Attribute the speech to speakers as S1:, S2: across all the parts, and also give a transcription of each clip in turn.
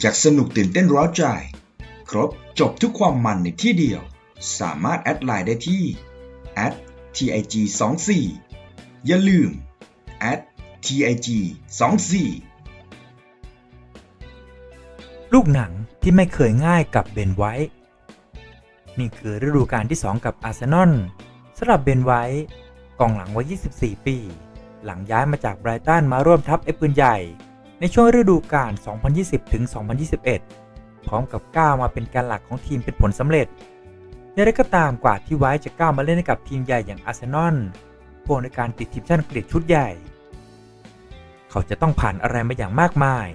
S1: อยากสนุกตื่นเต้นร้าวใจ ครบจบทุกความมันในที่เดียว สามารถแอดไลน์ได้ที่ @tig 2 4 อย่าลืม @tig 2 4
S2: ลูกหนังที่ไม่เคยง่ายกับเบนไว้ นี่คือฤดูกาลที่ 2 กับอาร์เซนอลสำหรับเบนไว้กองหลังวัย 24 ปี หลังย้ายมาจากไบรตันมาร่วมทัพเอปืนใหญ่ ในช่วงฤดูกาล 2020-2021 พร้อมกับก้าวมาเป็นการหลักของทีมเป็นผลสำเร็จอย่างไรก็ตามกว่าที่ไว้จะก้าวมาเล่นให้กับทีมใหญ่อย่างอาร์เซนอลพวกในการติดทีมชาติอังกฤษชุดใหญ่ เขาจะต้องผ่านอะไรมาอย่างมากมาย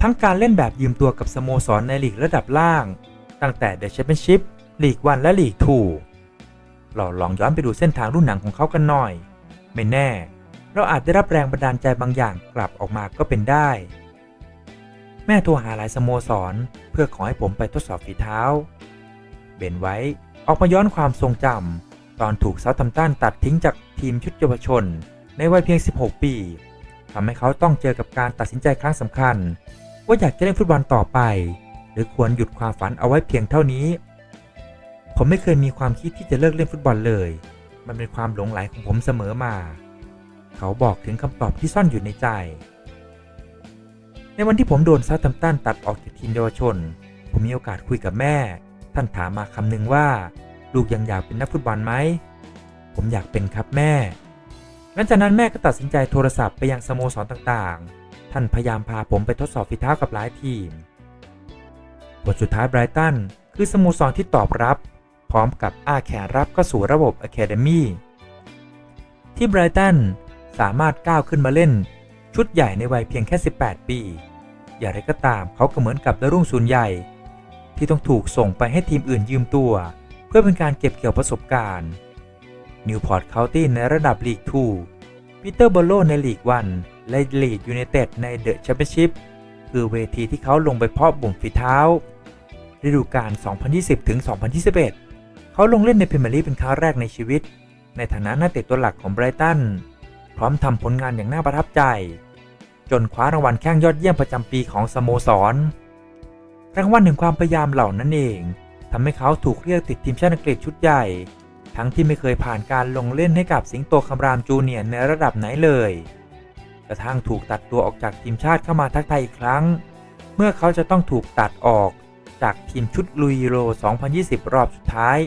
S2: ทั้งการเล่นแบบยืมตัวกับสโมสรในลีกระดับล่าง ตั้งแต่เดอะแชมเปี้ยนชิพลีกวันและลีกทูเราลองย้อนไปดูเส้นทางรุ่นหนังของเขากันหน่อย ไม่แน่ เราอาจได้รับแรงบันดาลใจบางอย่างกลับออกมาก็เป็นได้ แม่โทรหาหลายสโมสร เพื่อขอให้ผมไปทดสอบฝีเท้า เบนไว้ออกมาย้อนความทรงจำตอนถูกเซาท์ทัมตันตัดทิ้งจากทีมชุดเยาวชน ในวัยเพียง 16 ปีทำให้เขาต้องเจอกับการตัดสินใจครั้งสำคัญ ว่าอยากจะเล่นฟุตบอลต่อไป หรือควรหยุดความฝันเอาไว้เพียงเท่านี้ ผมไม่เคยมีความคิดที่จะเลิกเล่นฟุตบอลเลย มันเป็นความหลงไหลของผมเสมอมา เขาบอกถึงคำตอบที่ซ่อนอยู่ในใจ ในวันที่ผมโดนซาตัมตันตัดออกจากทีมเยาวชน ผมมีโอกาสคุยกับแม่ ท่านถามมาคำหนึ่งว่า ลูกยังอยากเป็นนักฟุตบอลไหม ผมอยากเป็นครับแม่หลังจากนั้นแม่ก็ตัดสินใจโทรศัพท์ไปยังสโมสรต่างๆ ท่านพยายามพาผมไปทดสอบฝีเท้ากับหลายทีมผลสุดท้ายไบรตันคือสโมสรที่ตอบรับ พร้อมกับอ้าแขนรับเข้าสู่ระบบ Academy ที่ไบรตัน สามารถก้าวขึ้นมาเล่น ชุดใหญ่ในวัยเพียงแค่ 18 ปี อย่างไรก็ตามเขาก็เหมือนกับดารุ่งศูนย์ใหญ่ ที่ต้องถูกส่งไปให้ทีมอื่นยืมตัว เพื่อเป็นการเก็บเกี่ยวประสบการณ์นิวพอร์ตเคานตี้ในระดับลีก2ปีเตอร์บอลโลในลีก1และลีดยูไนเต็ดในเดอะแชมเปี้ยนชิพคือเวทีที่เขาลงไปเพาะบ่มฝีเท้าฤดูกาล 2020ถึง2021 เขาลงเล่นในพรีเมียร์ลีกเป็นครั้งแรกในชีวิต ในฐานะนักเตะตัวหลักของไบรตัน พร้อมทำผลงานอย่างน่าประทับใจ จนคว้ารางวัลแข้งยอดเยี่ยมประจำปีของสโมสร รางวัลแห่งความพยายามเหล่านั้นเองทำให้เขาถูกเรียกติดทีมชาติอังกฤษชุดใหญ่ ทั้งที่ไม่เคยผ่านการลงเล่นให้กับสิงโตคำรามจูเนียร์ในระดับไหนเลยกระทั่งถูกตัดตัวออกจากทีมชาติเข้ามาทักทายอีกครั้ง เมื่อเขาจะต้องถูกตัดออกจากทีมชุดลุยโร 2020 รอบสุดท้าย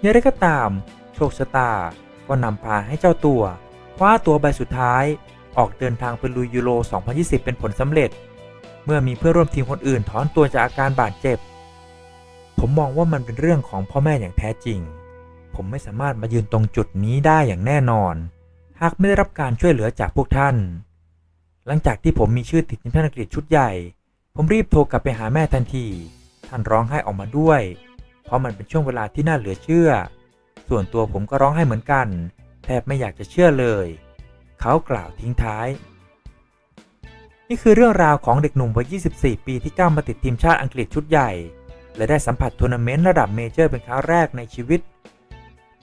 S2: อย่างไรก็ตาม โชคชะตาก็นำพาให้เจ้าตัว คว้าตัวใบสุดท้าย ออกเดินทางไปลุยยูโร 2020 เป็นผลสำเร็จ เมื่อมีเพื่อนร่วมทีมคนอื่นถอนตัวจากอาการบาดเจ็บ ผมมองว่ามันเป็นเรื่องของพ่อแม่อย่างแท้จริง ผมไม่สามารถมายืนตรงจุดนี้ได้อย่างแน่นอน หากไม่ได้รับการช่วยเหลือจากพวกท่าน หลังจากที่ผมมีชื่อติดทีมชาติอังกฤษชุดใหญ่ ผมรีบโทรกลับไปหาแม่ทันที ท่านร้องไห้ออกมาด้วย เพราะมันเป็นช่วงเวลาที่น่าเหลือเชื่อ ส่วนตัวผมก็ร้องไห้เหมือนกัน แทบไม่อยากจะเชื่อเลย เขากล่าวทิ้งท้าย นี่คือเรื่องราวของเด็กหนุ่มวัย 24 ปีที่ก้าวมาติดทีมชาติอังกฤษชุดใหญ่ และได้สัมผัสทัวร์นาเมนต์ระดับเมเจอร์เป็นครั้งแรกในชีวิต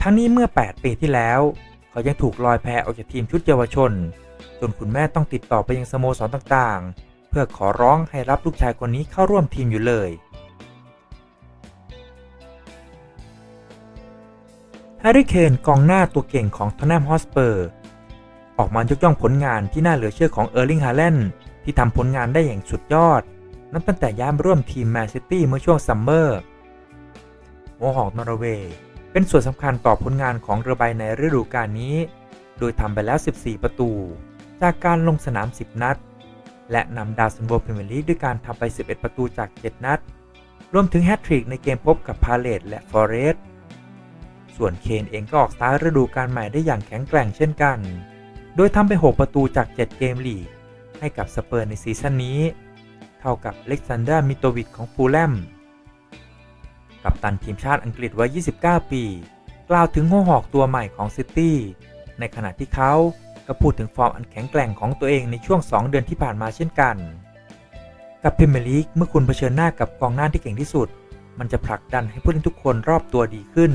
S2: ทั้งนี้เมื่อ 8 ปีที่แล้ว เขายังถูกลอยแพออกจากทีมชุดเยาวชน จนคุณแม่ต้องติดต่อไปยังสโมสรต่างๆ เพื่อขอร้องให้รับลูกชายคนนี้เข้าร่วมทีมอยู่เลย แฮร์รี่เคนกองหน้าตัวเก่งของทอนแนมฮอสเปอร์ ออกมายกย่องผลงานที่น่าเหลือเชื่อของเออร์ลิงฮาแลนด์ที่ทำผลงานได้อย่างสุดยอด นับตั้งแต่ย้ายมร่วมทีมแมนซิตี้เมื่อช่วงซัมเมอร์โมฮอกนอร์เวย์เป็นส่วนสำคัญต่อผลงานของเรือใบในฤดูกาลนี้ โดยทำไปแล้ว 14 ประตู จากการลงสนาม 10 นัด และนำดาวซันโบพรีเมียร์ลีกด้วยการทำไป 11 ประตูจาก 7 นัด รวมถึงแฮตทริกในเกมพบกับพาเลตและฟอเรสต์ ส่วนเคนเองก็ออกสตาร์ทฤดูกาลใหม่ได้อย่างแข็งแกร่งเช่นกัน โดยทำไป 6 ประตูจาก 7 เกมลีก ให้กับสเปอร์ในซีซั่นนี้ เท่ากับเล็กซานเดอร์มิโตวิชของฟูลแลม กัปตันทีมชาติอังกฤษวัย 29 ปี กล่าวถึงหัวหอกตัวใหม่ของซิตี้ ในขณะที่เขาก็พูดถึงฟอร์มอันแข็งแกร่งของตัวเองในช่วง 2 เดือนที่ผ่านมาเช่นกัน กับพรีเมียร์ลีกเมื่อคุณเผชิญหน้ากับกองหน้าที่เก่งที่สุด มันจะผลักดันให้ผู้เล่นทุกคนรอบตัวดีขึ้น